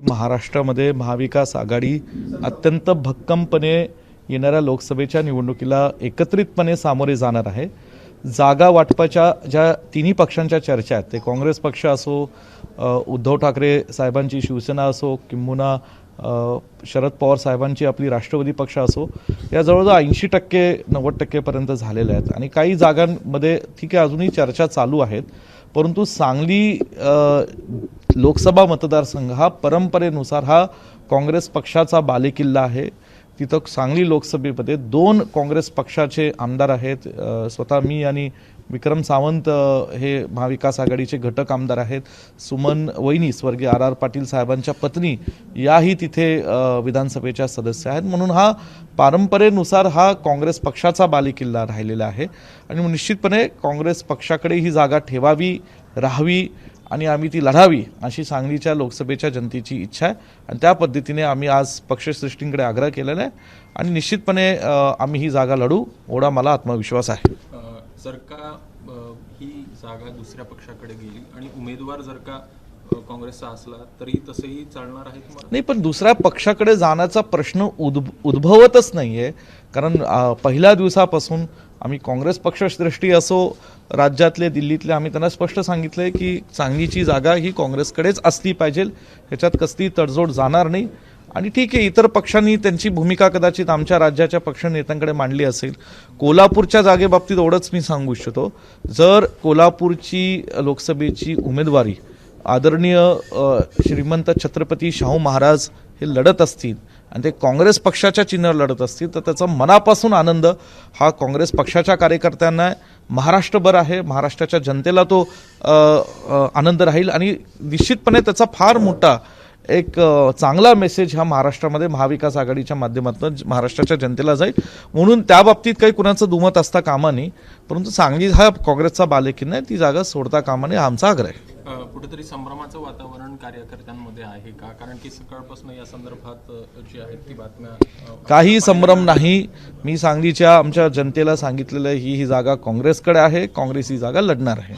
महाराष्ट्रामध्ये महाविकास आघाडी अत्यंत भक्कमपणे येणाऱ्या लोकसभेच्या निवडणुकीला एकत्रितपणे सामोरे जाणार आहे. जागा वाटपाच्या ज्या तिन्ही पक्षांच्या चर्चा आहेत ते काँग्रेस पक्ष असो उद्धव ठाकरे साहेबांची शिवसेना असो किंबहुना शरद पवार साहेबांची आपली राष्ट्रवादी पक्ष असो या जवळजवळ ऐंशी टक्के नव्वद टक्केपर्यंत झालेल्या आहेत. आणि काही जागांमध्ये ठीक आहे अजूनही चर्चा चालू आहेत परंतु सांगली लोकसभा मतदारसंघ हा परंपरेनुसार हा काँग्रेस पक्षाचा बालेकिल्ला आहे. तिथं सांगली लोकसभेमध्ये दोन काँग्रेस पक्षाचे आमदार आहेत. स्वतः मी आणि विक्रम सावंत हे महाविकास आघाडीचे घटक आमदार आहेत. सुमन वैनी स्वर्गीय आर आर पाटील साहेबांच्या पत्नी याही तिथे विधानसभेच्या सदस्य आहेत. म्हणून हा पारंपरेनुसार हा काँग्रेस पक्षाचा बालेकिल्ला राहिलेला आहे. आणि निश्चितपणे काँग्रेस पक्षाकडे ही जागा ठेवावी राहावी आणि आम्ही ती लढावी अशी सांगलीच्या लोकसभेच्या जनतेची इच्छा आहे. आणि त्या पद्धतीने आम्ही आज पक्षश्रेष्ठींकडे आग्रह केलेला आहे. आणि निश्चितपणे आम्ही ही जागा लढू एवढा मला आत्मविश्वास आहे. जर का ही जागा दुसऱ्या पक्षाकडे गेली आणि उमेदवार जर का काँग्रेसचा असला तरी तसंही चालणार आहे नाही पण दुसऱ्या पक्षाकडे जाण्याचा प्रश्न उद्भ उद्भवतच नाही आहे कारण पहिल्या दिवसापासून आम्ही काँग्रेस पक्षश्रेष्ठी असो राज्यातले दिल्लीतले आम्ही त्यांना स्पष्ट सांगितलं आहे की सांगलीची जागा ही काँग्रेसकडेच असली पाहिजे. ह्याच्यात कसली तडजोड जाणार नाही. आणि ठीक आहे इतर पक्षांनी त्यांची भूमिका कदाचित आमच्या राज्याच्या पक्ष नेत्यांकडे मांडली असेल. कोल्हापूरच्या जागेबाबतीत एवढंच मी सांगू इच्छितो. जर कोल्हापूरची लोकसभेची उमेदवारी आदरणीय श्रीमंत छत्रपती शाहू महाराज हे लढत असतील आणि ते काँग्रेस पक्षाच्या चिन्हावर लढत असतील तर त्याचा मनापासून आनंद हा काँग्रेस पक्षाच्या कार्यकर्त्यांना महाराष्ट्रभर आहे. महाराष्ट्राच्या जनतेला तो आनंद राहील आणि निश्चितपणे त्याचा फार मोठा एक चांगला मेसेज हा महाराष्ट्रामध्ये महाविकास आघाडीच्या माध्यमातून महाराष्ट्राच्या जनतेला जाईल. म्हणून त्या बाबतीत काही कुणाचं दुमत असता कामा नाही परंतु सांगली हा काँग्रेसचा बालेकिल्ला आहे. ती जागा सोडता कामा नये हा आमचा आग्रह आहे. कुठेतरी संभ्रमाचं वातावरण कार्यकर्त्यांमध्ये आहे का? कारण की सकाळपासून या संदर्भात जी आहेत ती बातम्या काही संभ्रम नाही. मी सांगलीच्या आमच्या जनतेला सांगितलेलं ही ही जागा काँग्रेसकडे आहे. काँग्रेस ही जागा लढणार आहे.